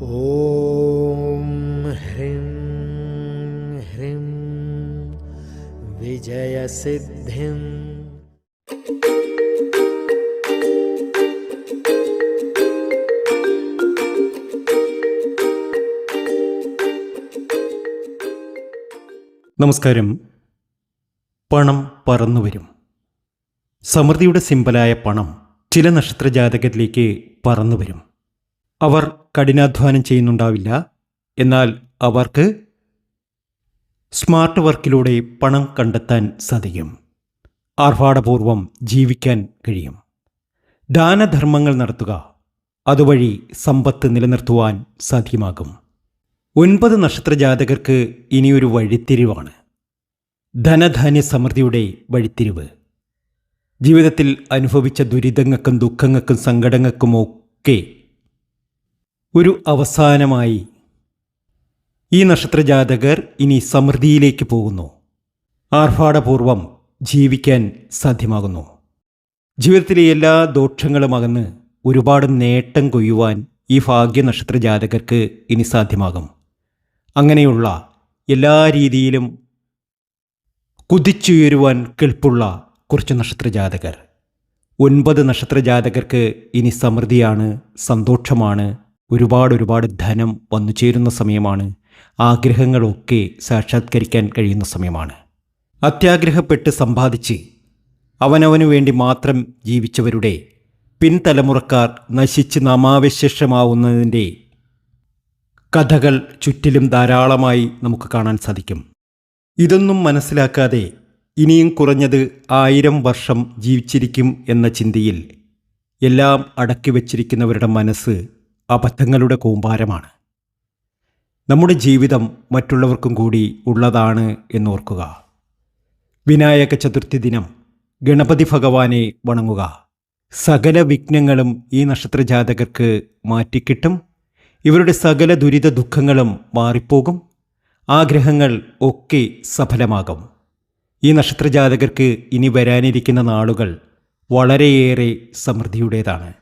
ഓം ഹ്രീം ഹ്രീം വിജയസിദ്ധിം നമസ്കാരം. പണം പറന്നു വരും. സമൃദ്ധിയുടെ സിമ്പലായ പണം ചില നക്ഷത്ര ജാതകത്തിലേക്ക് പറന്നു വരും. അവർ കഠിനാധ്വാനം ചെയ്യുന്നുണ്ടാവില്ല. എന്നാൽ അവർക്ക് സ്മാർട്ട് വർക്കിലൂടെ പണം കണ്ടെത്താൻ സാധിക്കും. ആർഭാടപൂർവം ജീവിക്കാൻ കഴിയും. ദാനധർമ്മങ്ങൾ നടത്തുക അതുവഴി സമ്പത്ത് നിലനിർത്തുവാൻ സാധ്യമാകും. ഒൻപത് നക്ഷത്ര ജാതകർക്ക് ഇനിയൊരു വഴിത്തിരിവാണ്. ധനധാന്യ സമൃദ്ധിയുടെ വഴിത്തിരിവ്. ജീവിതത്തിൽ അനുഭവിച്ച ദുരിതങ്ങൾക്കും ദുഃഖങ്ങൾക്കും സങ്കടങ്ങൾക്കുമൊക്കെ ഒരു അവസാനമായി. ഈ നക്ഷത്രജാതകർ ഇനി സമൃദ്ധിയിലേക്ക് പോകുന്നു. ആർഭാടപൂർവം ജീവിക്കാൻ സാധ്യമാകുന്നു. ജീവിതത്തിലെ എല്ലാ ദോഷങ്ങളും അകന്ന് ഒരുപാട് നേട്ടം കൊയ്യുവാൻ ഈ ഭാഗ്യ നക്ഷത്ര ജാതകർക്ക് ഇനി സാധ്യമാകും. അങ്ങനെയുള്ള എല്ലാ രീതിയിലും കുതിച്ചുയരുവാൻ കെൽപ്പുള്ള കുറച്ച് നക്ഷത്ര ജാതകർ ഒൻപത് നക്ഷത്ര ജാതകർക്ക് ഇനി സമൃദ്ധിയാണ് സന്തോഷമാണ് ഒരുപാട് ഒരുപാട് ധനം വന്നു ചേരുന്ന സമയമാണ്. ആഗ്രഹങ്ങളൊക്കെ സാക്ഷാത്കരിക്കാൻ കഴിയുന്ന സമയമാണ്. അത്യാഗ്രഹപ്പെട്ട് സമ്പാദിച്ച് അവനവനു വേണ്ടി മാത്രം ജീവിച്ചവരുടെ പിൻതലമുറക്കാർ നശിച്ച് നാമാവശേഷമാവുന്നതിന്റെ കഥകൾ ചുറ്റിലും ധാരാളമായി നമുക്ക് കാണാൻ സാധിക്കും. ഇതൊന്നും മനസ്സിലാക്കാതെ ഇനിയും കുറഞ്ഞത് ആയിരം വർഷം ജീവിച്ചിരിക്കും എന്ന ചിന്തയിൽ എല്ലാം അടക്കി വച്ചിരിക്കുന്നവരുടെ മനസ്സ് അബദ്ധങ്ങളുടെ കൂമ്പാരമാണ്. നമ്മുടെ ജീവിതം മറ്റുള്ളവർക്കും കൂടി ഉള്ളതാണ് എന്നോർക്കുക. വിനായക ചതുർത്ഥി ദിനം ഗണപതി ഭഗവാനെ വണങ്ങുക. സകല വിഘ്നങ്ങളും ഈ നക്ഷത്ര ജാതകർക്ക് മാറ്റിക്കിട്ടും ഇവരുടെ സകല ദുരിത ദുഃഖങ്ങളും മാറിപ്പോകും. ആഗ്രഹങ്ങൾ ഒക്കെ സഫലമാകും. ഈ നക്ഷത്ര ജാതകർക്ക് ഇനി വരാനിരിക്കുന്ന നാളുകൾ വളരെയേറെ സമൃദ്ധിയുടേതാണ്.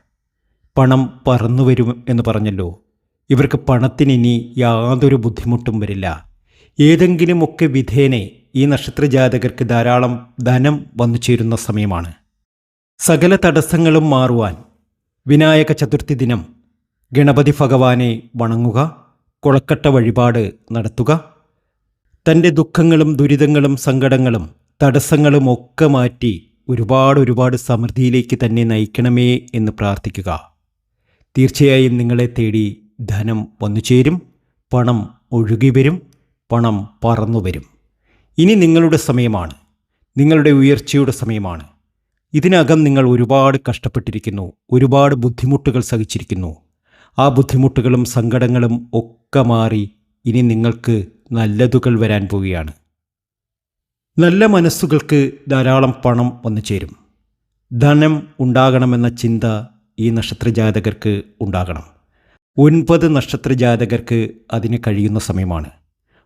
പണം പറന്നു വരും എന്ന് പറഞ്ഞല്ലോ. ഇവർക്ക് പണത്തിന് ഇനി യാതൊരു ബുദ്ധിമുട്ടും വരില്ല. ഏതെങ്കിലുമൊക്കെ വിധേനെ ഈ നക്ഷത്ര ജാതകർക്ക് ധാരാളം ധനം വന്നു ചേരുന്ന സമയമാണ്. സകല തടസ്സങ്ങളും മാറുവാൻ വിനായക ചതുർത്ഥി ദിനം ഗണപതി ഭഗവാനെ വണങ്ങുക കുളക്കട്ട വഴിപാട് നടത്തുക തന്റെ ദുഃഖങ്ങളും ദുരിതങ്ങളും സങ്കടങ്ങളും തടസ്സങ്ങളും ഒക്കെ മാറ്റി ഒരുപാട് ഒരുപാട് സമൃദ്ധിയിലേക്ക് തന്നെ നയിക്കണമേ എന്ന് പ്രാർത്ഥിക്കുക. തീർച്ചയായും നിങ്ങളെ തേടി ധനം വന്നു ചേരും പണം ഒഴുകി വരും പണം പറന്നു വരും. ഇനി നിങ്ങളുടെ സമയമാണ് നിങ്ങളുടെ ഉയർച്ചയുടെ സമയമാണ്. ഇതിനകം നിങ്ങൾ ഒരുപാട് കഷ്ടപ്പെട്ടിരിക്കുന്നു ഒരുപാട് ബുദ്ധിമുട്ടുകൾ സഹിച്ചിരിക്കുന്നു. ആ ബുദ്ധിമുട്ടുകളും സങ്കടങ്ങളും ഒക്കെ മാറി ഇനി നിങ്ങൾക്ക് നല്ലതുകൾ വരാൻ പോവുകയാണ്. നല്ല മനസ്സുകൾക്ക് ധാരാളം പണം വന്നു ചേരും. ധനം ഉണ്ടാകണമെന്ന ചിന്ത ഈ നക്ഷത്രജാതകർക്ക് ഉണ്ടാകണം. ഒൻപത് നക്ഷത്രജാതകർക്ക് അതിന് കഴിയുന്ന സമയമാണ്.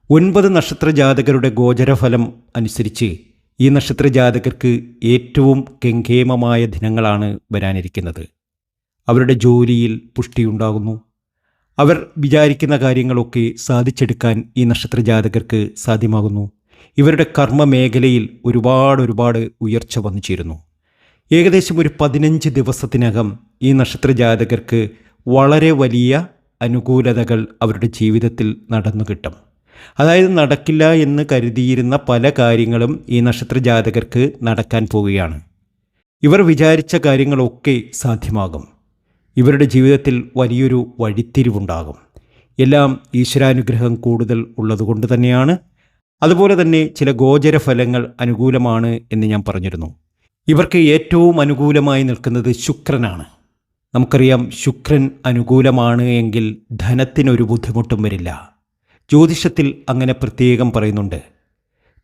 ഒൻപത് നക്ഷത്രജാതകരുടെ ഗോചരഫലം അനുസരിച്ച് ഈ നക്ഷത്രജാതകർക്ക് ഏറ്റവും കെങ്കേമമായ ദിനങ്ങളാണ് വരാനിരിക്കുന്നത്. അവരുടെ ജോലിയിൽ പുഷ്ടിയുണ്ടാകുന്നു. അവർ വിചാരിക്കുന്ന കാര്യങ്ങളൊക്കെ സാധിച്ചെടുക്കാൻ ഈ നക്ഷത്രജാതകർക്ക് സാധ്യമാകുന്നു. ഇവരുടെ കർമ്മ മേഖലയിൽ ഒരുപാട് ഒരുപാട് ഉയർച്ച വന്നു ചേരുന്നു ഏകദേശം ഒരു പതിനഞ്ച് ദിവസത്തിനകം ഈ നക്ഷത്ര ജാതകർക്ക് വളരെ വലിയ അനുകൂലതകൾ അവരുടെ ജീവിതത്തിൽ നടന്നു കിട്ടും. അതായത് നടക്കില്ല എന്ന് കരുതിയിരുന്ന പല കാര്യങ്ങളും ഈ നക്ഷത്ര ജാതകർക്ക് നടക്കാൻ പോവുകയാണ്. ഇവർ വിചാരിച്ച കാര്യങ്ങളൊക്കെ സാധ്യമാകും. ഇവരുടെ ജീവിതത്തിൽ വലിയൊരു വഴിത്തിരിവുണ്ടാകും. എല്ലാം ഈശ്വരാനുഗ്രഹം കൂടുതൽ ഉള്ളതുകൊണ്ട് തന്നെയാണ്. അതുപോലെ തന്നെ ചില ഗോചര ഫലങ്ങൾ അനുകൂലമാണ് എന്ന് ഞാൻ പറഞ്ഞിരുന്നു. ഇവർക്ക് ഏറ്റവും അനുകൂലമായി നിൽക്കുന്നത് ശുക്രനാണ്. നമുക്കറിയാം ശുക്രൻ അനുകൂലമാണ് എങ്കിൽ ധനത്തിനൊരു ബുദ്ധിമുട്ടും വരില്ല. ജ്യോതിഷത്തിൽ അങ്ങനെ പ്രത്യേകം പറയുന്നുണ്ട്.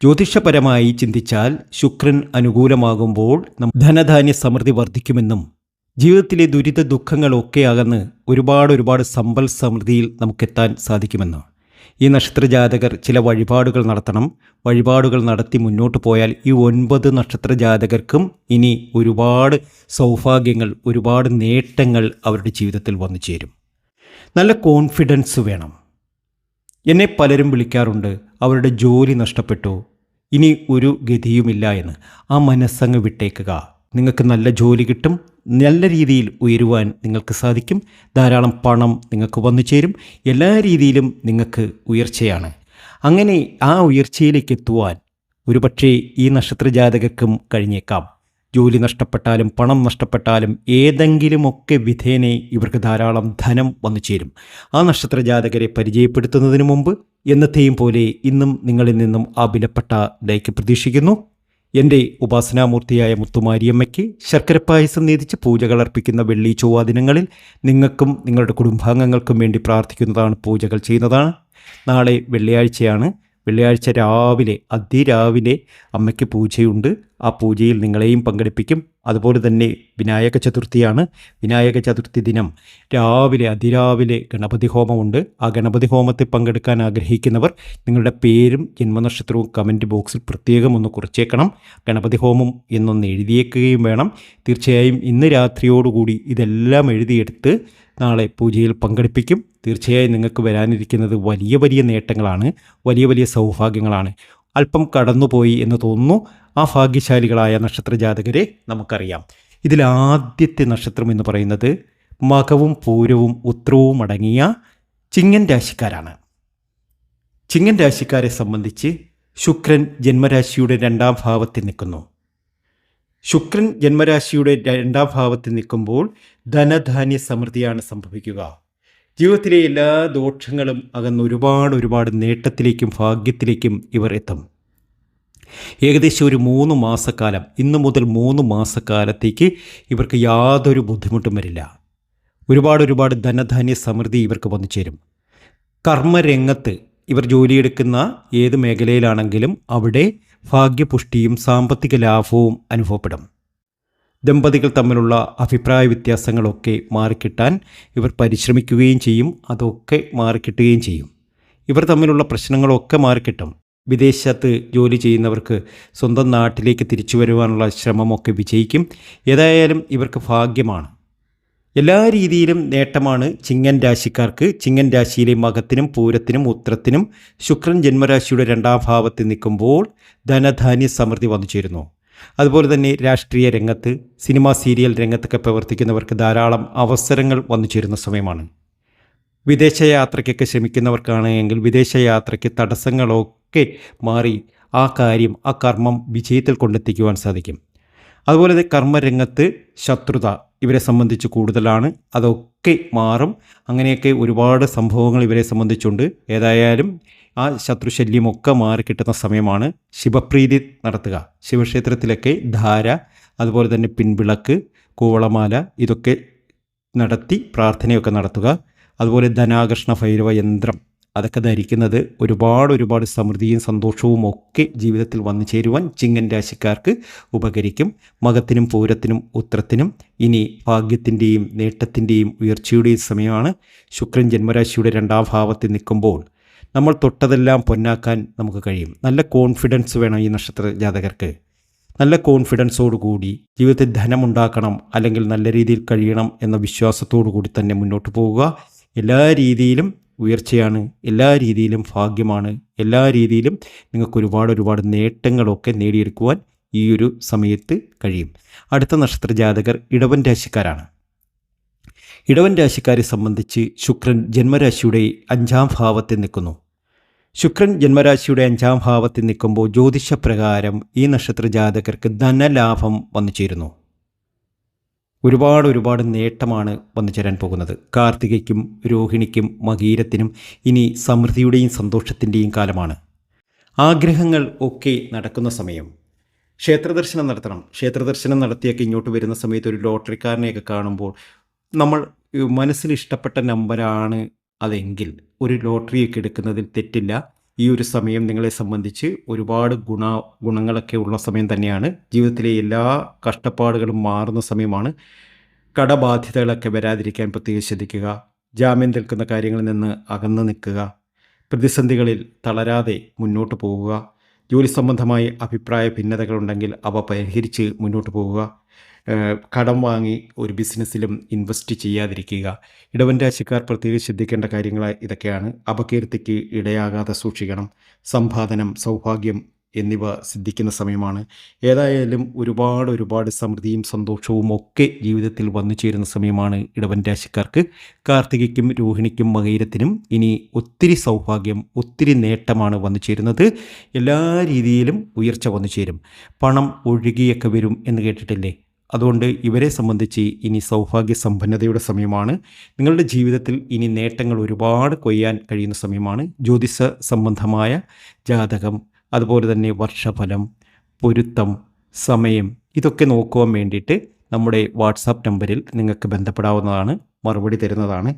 ജ്യോതിഷപരമായി ചിന്തിച്ചാൽ ശുക്രൻ അനുകൂലമാകുമ്പോൾ ധനധാന്യ സമൃദ്ധി വർദ്ധിക്കുമെന്നും ജീവിതത്തിലെ ദുരിത ദുഃഖങ്ങളൊക്കെ അകന്ന് ഒരുപാട് ഒരുപാട് സമ്പൽ സമൃദ്ധിയിൽ നമുക്കെത്താൻ സാധിക്കുമെന്ന്. ഈ നക്ഷത്രജാതകർ ചില വഴിപാടുകൾ നടത്തണം. വഴിപാടുകൾ നടത്തി മുന്നോട്ട് പോയാൽ ഈ ഒൻപത് നക്ഷത്രജാതകർക്കും ഇനി ഒരുപാട് സൗഭാഗ്യങ്ങൾ ഒരുപാട് നേട്ടങ്ങൾ അവരുടെ ജീവിതത്തിൽ വന്നു ചേരും. നല്ല കോൺഫിഡൻസ് വേണം. എന്നെ പലരും വിളിക്കാറുണ്ട് അവരുടെ ജോലി നഷ്ടപ്പെട്ടു ഇനി ഒരു ഗതിയുമില്ല എന്ന്. ആ മനസ്സങ്ങ് വിട്ടേക്കുക. നിങ്ങൾക്ക് നല്ല ജോലി കിട്ടും. നല്ല രീതിയിൽ ഉയരുവാൻ നിങ്ങൾക്ക് സാധിക്കും. ധാരാളം പണം നിങ്ങൾക്ക് വന്നു ചേരും. എല്ലാ രീതിയിലും നിങ്ങൾക്ക് ഉയർച്ചയാണ്. അങ്ങനെ ആ ഉയർച്ചയിലേക്ക് എത്തുവാൻ ഒരുപക്ഷേ ഈ നക്ഷത്ര ജാതകക്കും കഴിഞ്ഞേക്കാം. ജോലി നഷ്ടപ്പെട്ടാലും പണം നഷ്ടപ്പെട്ടാലും ഏതെങ്കിലുമൊക്കെ വിധേനെ ഇവർക്ക് ധാരാളം ധനം വന്നു ചേരും. ആ നക്ഷത്ര ജാതകരെ പരിചയപ്പെടുത്തുന്നതിന് മുമ്പ് എന്നത്തെയും പോലെ ഇന്നും നിങ്ങളിൽ നിന്നും ആ വിലപ്പെട്ട ഡേക്ക് പ്രതീക്ഷിക്കുന്നു. എന്റെ ഉപാസനാമൂർത്തിയായ മുത്തുമാരിയമ്മയ്ക്ക് ശർക്കര പായസം നീതിച്ച് പൂജകൾ അർപ്പിക്കുന്ന വെള്ളി ചൊവ്വ ദിനങ്ങളിൽ നിങ്ങൾക്കും നിങ്ങളുടെ കുടുംബാംഗങ്ങൾക്കും വേണ്ടി പ്രാർത്ഥിക്കുന്നതാണ് പൂജകൾ ചെയ്യുന്നതാണ്. നാളെ വെള്ളിയാഴ്ചയാണ്. വെള്ളിയാഴ്ച രാവിലെ അതിരാവിലെ അമ്മയ്ക്ക് പൂജയുണ്ട്. ആ പൂജയിൽ നിങ്ങളെയും പങ്കെടുപ്പിക്കും. അതുപോലെ തന്നെ വിനായക ചതുർത്ഥിയാണ് വിനായക ചതുർത്ഥി ദിനം. രാവിലെ അതിരാവിലെ ഗണപതി ഹോമമുണ്ട്. ആ ഗണപതി ഹോമത്തിൽ പങ്കെടുക്കാൻ ആഗ്രഹിക്കുന്നവർ നിങ്ങളുടെ പേരും ജന്മനക്ഷത്രവും കമന്റ് ബോക്സിൽ പ്രത്യേകം ഒന്ന് കുറിച്ചേക്കണം. ഗണപതി ഹോമം എന്നൊന്ന് എഴുതിയേക്കുകയും വേണം. തീർച്ചയായും ഇന്ന് രാത്രിയോടുകൂടി ഇതെല്ലാം എഴുതിയെടുത്ത് നാളെ പൂജയിൽ പങ്കെടുപ്പിക്കും. തീർച്ചയായും നിങ്ങൾക്ക് വരാനിരിക്കുന്നത് വലിയ വലിയ നേട്ടങ്ങളാണ് വലിയ വലിയ സൗഭാഗ്യങ്ങളാണ്. അല്പം കടന്നുപോയി എന്ന് തോന്നുന്നു. ആ ഭാഗ്യശാലികളായ നക്ഷത്ര ജാതകരെ നമുക്കറിയാം. ഇതിൽ ആദ്യത്തെ നക്ഷത്രം എന്ന് പറയുന്നത് മകവും പൂരവും ഉത്രവും അടങ്ങിയ ചിങ്ങൻ രാശിക്കാരാണ്. ചിങ്ങൻ രാശിക്കാരെ സംബന്ധിച്ച് ശുക്രൻ ജന്മരാശിയുടെ രണ്ടാം ഭാവത്തിൽ നിൽക്കുന്നു. ശുക്രൻ ജന്മരാശിയുടെ രണ്ടാം ഭാവത്തിൽ നിൽക്കുമ്പോൾ ധനധാന്യ സമൃദ്ധിയാണ് സംഭവിക്കുക. ജീവിതത്തിലെ എല്ലാ ദോഷങ്ങളും അകന്ന് ഒരുപാട് ഒരുപാട് നേട്ടത്തിലേക്കും ഭാഗ്യത്തിലേക്കും ഇവർ എത്തും. ഏകദേശം ഒരു മൂന്ന് മാസക്കാലം ഇന്നു മുതൽ മൂന്ന് മാസക്കാലത്തേക്ക് ഇവർക്ക് യാതൊരു ബുദ്ധിമുട്ടും വരില്ല. ഒരുപാട് ഒരുപാട് ധനധാന്യ സമൃദ്ധി ഇവർക്ക് വന്നു ചേരും. കർമ്മരംഗത്ത് ഇവർ ജോലിയെടുക്കുന്ന ഏത് മേഖലയിലാണെങ്കിലും അവിടെ ഭാഗ്യപുഷ്ടിയും സാമ്പത്തിക ലാഭവും അനുഭവപ്പെടും. ദമ്പതികൾ തമ്മിലുള്ള അഭിപ്രായ വ്യത്യാസങ്ങളൊക്കെ മാറിക്കിട്ടാൻ ഇവർ പരിശ്രമിക്കുകയും ചെയ്യും അതൊക്കെ മാറിക്കിട്ടുകയും ചെയ്യും. ഇവർ തമ്മിലുള്ള പ്രശ്നങ്ങളൊക്കെ മാറിക്കിട്ടും. വിദേശത്ത് ജോലി ചെയ്യുന്നവർക്ക് സ്വന്തം നാട്ടിലേക്ക് തിരിച്ചു വരുവാനുള്ള ശ്രമമൊക്കെ വിജയിക്കും. ഏതായാലും ഇവർക്ക് ഭാഗ്യമാണ്. എല്ലാ രീതിയിലും നേട്ടമാണ് ചിങ്ങൻ രാശിക്കാർക്ക്. ചിങ്ങൻ രാശിയിലെ മകത്തിനും പൂരത്തിനും ഉത്രത്തിനും ശുക്രൻ ജന്മരാശിയുടെ രണ്ടാം ഭാവത്തിൽ നിൽക്കുമ്പോൾ ധനധാന്യ സമൃദ്ധി വന്നു ചേരുന്നു. അതുപോലെ തന്നെ രാഷ്ട്രീയ രംഗത്ത് സിനിമാ സീരിയൽ രംഗത്തൊക്കെ പ്രവർത്തിക്കുന്നവർക്ക് ധാരാളം അവസരങ്ങൾ വന്നു ചേരുന്ന സമയമാണ്. വിദേശയാത്രയ്ക്കൊക്കെ ശ്രമിക്കുന്നവർക്കാണ് എങ്കിൽ വിദേശയാത്രയ്ക്ക് തടസ്സങ്ങളൊക്കെ മാറി ആ കാര്യം ആ കർമ്മം വിജയത്തിൽ കൊണ്ടെത്തിക്കുവാൻ സാധിക്കും. അതുപോലെ തന്നെ കർമ്മരംഗത്ത് ശത്രുത ഇവരെ സംബന്ധിച്ച് കൂടുതലാണ് അതൊക്കെ മാറും. അങ്ങനെയൊക്കെ ഒരുപാട് സംഭവങ്ങൾ ഇവരെ സംബന്ധിച്ചുണ്ട്. ഏതായാലും ആ ശത്രുശല്യമൊക്കെ മാറിക്കിട്ടുന്ന സമയമാണ് ശിവപ്രീതി നടത്തുക. ശിവക്ഷേത്രത്തിലൊക്കെ ധാര അതുപോലെ തന്നെ പിൻവിളക്ക് കൂവളമാല ഇതൊക്കെ നടത്തി പ്രാർത്ഥനയൊക്കെ നടത്തുക. അതുപോലെ ധനാകർഷണ ഭൈരവ യന്ത്രം അതൊക്കെ ധരിക്കുന്നത് ഒരുപാട് ഒരുപാട് സമൃദ്ധിയും സന്തോഷവും ഒക്കെ ജീവിതത്തിൽ വന്നു ചേരുവാൻ ചിങ്ങൻ രാശിക്കാർക്ക് ഉപകരിക്കും. മകത്തിനും പൂരത്തിനും ഉത്രത്തിനും ഇനി ഭാഗ്യത്തിന്റെയും നേട്ടത്തിന്റെയും ഉയർച്ചയുടെയും സമയമാണ്. ശുക്രൻ ജന്മരാശിയുടെ രണ്ടാം ഭാവത്തിൽ നിൽക്കുമ്പോൾ നമ്മൾ തൊട്ടതെല്ലാം പൊന്നാക്കാൻ നമുക്ക് കഴിയും. നല്ല കോൺഫിഡൻസ് വേണം ഈ നക്ഷത്ര ജാതകർക്ക്. നല്ല കോൺഫിഡൻസോടു കൂടി ജീവിതത്തിൽ ധനമുണ്ടാക്കണം അല്ലെങ്കിൽ നല്ല രീതിയിൽ കഴിയണം എന്ന വിശ്വാസത്തോടു കൂടി തന്നെ മുന്നോട്ട് പോവുക. എല്ലാ രീതിയിലും ഉയർച്ചയാണ്. എല്ലാ രീതിയിലും ഭാഗ്യമാണ്. എല്ലാ രീതിയിലും നിങ്ങൾക്ക് ഒരുപാട് ഒരുപാട് നേട്ടങ്ങളൊക്കെ നേടിയെടുക്കുവാൻ ഈ ഒരു സമയത്ത് കഴിയും. അടുത്ത നക്ഷത്ര ജാതകർ ഇടവൻ രാശിക്കാരാണ്. ഇടവൻ രാശിക്കാരെ സംബന്ധിച്ച് ശുക്രൻ ജന്മരാശിയുടെ അഞ്ചാം ഭാവത്തിൽ നിൽക്കുന്നു. ശുക്രൻ ജന്മരാശിയുടെ അഞ്ചാം ഭാവത്തിൽ നിൽക്കുമ്പോൾ ജ്യോതിഷപ്രകാരം ഈ നക്ഷത്ര ജാതകർക്ക് ധനലാഭം വന്നു ചേരുന്നു. ഒരുപാട് ഒരുപാട് നേട്ടമാണ് വന്നു ചേരാൻ പോകുന്നത്. കാർത്തികയ്ക്കും രോഹിണിക്കും മകീരത്തിനും ഇനി സമൃദ്ധിയുടെയും സന്തോഷത്തിന്റെയും കാലമാണ്. ആഗ്രഹങ്ങൾ ഒക്കെ നടക്കുന്ന സമയം. ക്ഷേത്രദർശനം നടത്തണം. ക്ഷേത്രദർശനം നടത്തിയൊക്കെ ഇങ്ങോട്ട് വരുന്ന സമയത്ത് ഒരു ലോട്ടറിക്കാരനെയൊക്കെ കാണുമ്പോൾ നമ്മൾ മനസ്സിൽ ഇഷ്ടപ്പെട്ട നമ്പറാണ് അതെങ്കിൽ ഒരു ലോട്ടറിയൊക്കെ എടുക്കുന്നതിൽ തെറ്റില്ല. ഈ ഒരു സമയം നിങ്ങളെ സംബന്ധിച്ച് ഒരുപാട് ഗുണ ഗുണങ്ങളൊക്കെ ഉള്ള സമയം തന്നെയാണ്. ജീവിതത്തിലെ എല്ലാ കഷ്ടപ്പാടുകളും മാറുന്ന സമയമാണ്. കടബാധ്യതകളൊക്കെ വരാതിരിക്കാൻ പ്രത്യേകം ശ്രദ്ധിക്കുക. ജാമ്യം നിൽക്കുന്ന കാര്യങ്ങളിൽ നിന്ന് അകന്നു നിൽക്കുക. പ്രതിസന്ധികളിൽ തളരാതെ മുന്നോട്ട് പോവുക ജോലി സംബന്ധമായി അഭിപ്രായ ഭിന്നതകളുണ്ടെങ്കിൽ അവ പരിഹരിച്ച് മുന്നോട്ട് പോവുക കടം വാങ്ങി ഒരു ബിസിനസ്സിലും ഇൻവെസ്റ്റ് ചെയ്യാതിരിക്കുക. ഇടവൻ രാശിക്കാർ പ്രത്യേകം ശ്രദ്ധിക്കേണ്ട കാര്യങ്ങൾ ഇതൊക്കെയാണ്. അപകീർത്തിക്ക് ഇടയാകാതെ സൂക്ഷിക്കണം. സമ്പാദനം സൗഭാഗ്യം എന്നിവ സിദ്ധിക്കുന്ന സമയമാണ്. ഏതായാലും ഒരുപാട് ഒരുപാട് സമൃദ്ധിയും സന്തോഷവും ഒക്കെ ജീവിതത്തിൽ വന്നു ചേരുന്ന സമയമാണ് ഇടവൻ രാശിക്കാർക്ക്. കാർത്തികയ്ക്കും രോഹിണിക്കും മകയിരത്തിനും ഇനി ഒത്തിരി സൗഭാഗ്യം ഒത്തിരി നേട്ടമാണ് വന്നു ചേരുന്നത്. എല്ലാ രീതിയിലും ഉയർച്ച വന്നു ചേരും. പണം ഒഴുകിയൊക്കെ വരും എന്ന് കേട്ടിട്ടില്ലേ? അതുകൊണ്ട് ഇവരെ സംബന്ധിച്ച് ഇനി സൗഭാഗ്യ സമ്പന്നതയുടെ സമയമാണ്. നിങ്ങളുടെ ജീവിതത്തിൽ ഇനി നേട്ടങ്ങൾ ഒരുപാട് കൊയ്യാൻ കഴിയുന്ന സമയമാണ്. ജ്യോതിഷ സംബന്ധമായ ജാതകം അതുപോലെ തന്നെ വർഷഫലം പൊരുത്തം സമയം ഇതൊക്കെ നോക്കുവാൻ വേണ്ടിയിട്ട് നമ്മുടെ വാട്സാപ്പ് നമ്പറിൽ നിങ്ങൾക്ക് ബന്ധപ്പെടാവുന്നതാണ് മറുപടി തരുന്നതാണ്.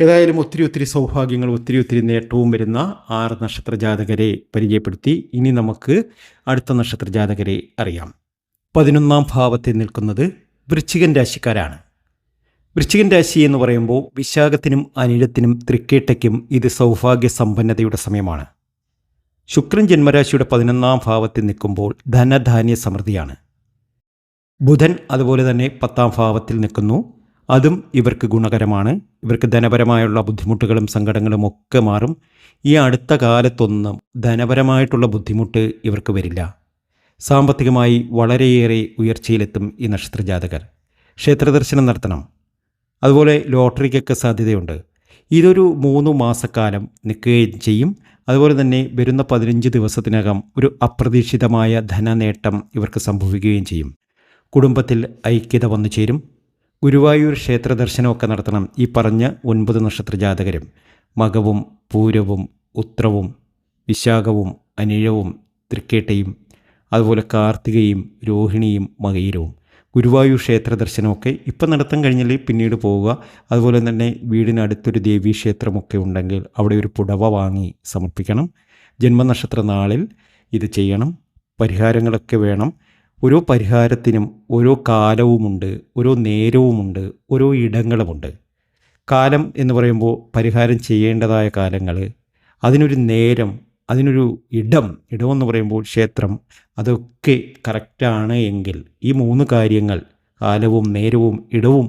ഏതായാലും ഒത്തിരി ഒത്തിരി സൗഭാഗ്യങ്ങൾ ഒത്തിരി ഒത്തിരി നേട്ടവും വരുന്ന ആറ് നക്ഷത്ര ജാതകരെ പരിചയപ്പെടുത്തി. ഇനി നമുക്ക് അടുത്ത നക്ഷത്ര ജാതകരെ അറിയാം. പതിനൊന്നാം ഭാവത്തിൽ നിൽക്കുന്നത് വൃശ്ചികൻ രാശിക്കാരാണ്. വൃശ്ചികൻ രാശി എന്ന് പറയുമ്പോൾ വിശാഖത്തിനും അനിഴത്തിനും തൃക്കേട്ടയ്ക്കും ഇത് സൗഭാഗ്യ സമ്പന്നതയുടെ സമയമാണ്. ശുക്രൻ ജന്മരാശിയുടെ പതിനൊന്നാം ഭാവത്തിൽ നിൽക്കുമ്പോൾ ധനധാന്യ സമൃദ്ധിയാണ്. ബുധൻ അതുപോലെ തന്നെ പത്താം ഭാവത്തിൽ നിൽക്കുന്നു. അതും ഇവർക്ക് ഗുണകരമാണ്. ഇവർക്ക് ധനപരമായുള്ള ബുദ്ധിമുട്ടുകളും സങ്കടങ്ങളും ഒക്കെ മാറും. ഈ അടുത്ത കാലത്തൊന്നും ധനപരമായിട്ടുള്ള ബുദ്ധിമുട്ട് ഇവർക്ക് വരില്ല. സാമ്പത്തികമായി വളരെയേറെ ഉയർച്ചയിലെത്തും ഈ നക്ഷത്രജാതകർ ക്ഷേത്രദർശനം നടത്തണം. അതുപോലെ ലോട്ടറിക്കൊക്കെ സാധ്യതയുണ്ട്. ഇതൊരു മൂന്ന് മാസക്കാലം നിൽക്കുകയും ചെയ്യും. അതുപോലെ തന്നെ വരുന്ന പതിനഞ്ച് ദിവസത്തിനകം ഒരു അപ്രതീക്ഷിതമായ ധനനേട്ടം ഇവർക്ക് സംഭവിക്കുകയും ചെയ്യും. കുടുംബത്തിൽ ഐക്യത വന്നു ചേരും. ഗുരുവായൂർ ക്ഷേത്ര ദർശനമൊക്കെ നടത്തണം ഈ പറഞ്ഞ ഒൻപത് നക്ഷത്ര ജാതകരും. മകവും പൂരവും ഉത്രവും വിശാഖവും അനിഴവും തൃക്കേട്ടയും അതുപോലെ കാർത്തികയും രോഹിണിയും മകയിരവും ഗുരുവായൂർ ക്ഷേത്ര ദർശനമൊക്കെ ഇപ്പം നടത്താൻ കഴിഞ്ഞാൽ പിന്നീട് പോവുക. അതുപോലെ തന്നെ വീടിനടുത്തൊരു ദേവീ ക്ഷേത്രമൊക്കെ ഉണ്ടെങ്കിൽ അവിടെ ഒരു പുടവ വാങ്ങി സമർപ്പിക്കണം. ജന്മനക്ഷത്ര നാളിൽ ഇത് ചെയ്യണം. പരിഹാരങ്ങളൊക്കെ വേണം. ഓരോ പരിഹാരത്തിനും ഓരോ കാലവുമുണ്ട് ഓരോ നേരവുമുണ്ട് ഓരോ ഇടങ്ങളുമുണ്ട്. കാലം എന്ന് പറയുമ്പോൾ പരിഹാരം ചെയ്യേണ്ടതായ കാലങ്ങൾ അതിനൊരു നേരം അതിനൊരു ഇടം ഇടമെന്ന് പറയുമ്പോൾ ക്ഷേത്രം അതൊക്കെ കറക്റ്റാണ് എങ്കിൽ ഈ മൂന്ന് കാര്യങ്ങൾ കാലവും നേരവും ഇടവും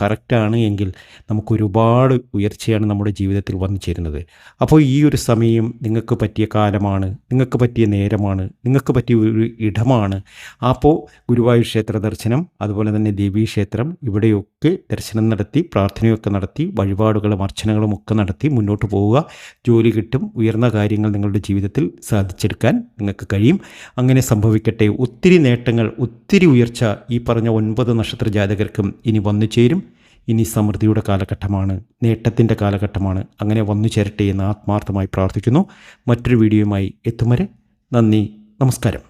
കറക്റ്റാണ് എങ്കിൽ നമുക്കൊരുപാട് ഉയർച്ചയാണ് നമ്മുടെ ജീവിതത്തിൽ വന്നു ചേരുന്നത്. അപ്പോൾ ഈ ഒരു സമയം നിങ്ങൾക്ക് പറ്റിയ കാലമാണ് നിങ്ങൾക്ക് പറ്റിയ നേരമാണ് നിങ്ങൾക്ക് പറ്റിയ ഒരു ഇടമാണ്. അപ്പോൾ ഗുരുവായൂർ ക്ഷേത്ര ദർശനം അതുപോലെ തന്നെ ദേവീക്ഷേത്രം ഇവിടെയൊക്കെ ദർശനം നടത്തി പ്രാർത്ഥനയൊക്കെ നടത്തി വഴിപാടുകളും അർച്ചനകളും ഒക്കെ നടത്തി മുന്നോട്ട് പോവുക. ജോലി കിട്ടും ഉയർന്ന കാര്യങ്ങൾ നിങ്ങളുടെ ജീവിതത്തിൽ സാധിച്ചെടുക്കാൻ നിങ്ങൾക്ക് കഴിയും. അങ്ങനെ സംഭവിക്കട്ടെ. ഒത്തിരി നേട്ടങ്ങൾ ഒത്തിരി ഉയർച്ച ഈ പറഞ്ഞ ഒൻപത് നക്ഷത്ര ജാതകർക്കും ഇനി വന്നു ചേരും. ഇനി സമൃദ്ധിയുടെ കാലഘട്ടമാണ് നേട്ടത്തിന്റെ കാലഘട്ടമാണ്. അങ്ങനെ വന്നു ചേരട്ടെ എന്ന് ആത്മാർത്ഥമായി പ്രാർത്ഥിക്കുന്നു. മറ്റൊരു വീഡിയോയുമായി എത്തും വരെ നന്ദി നമസ്കാരം.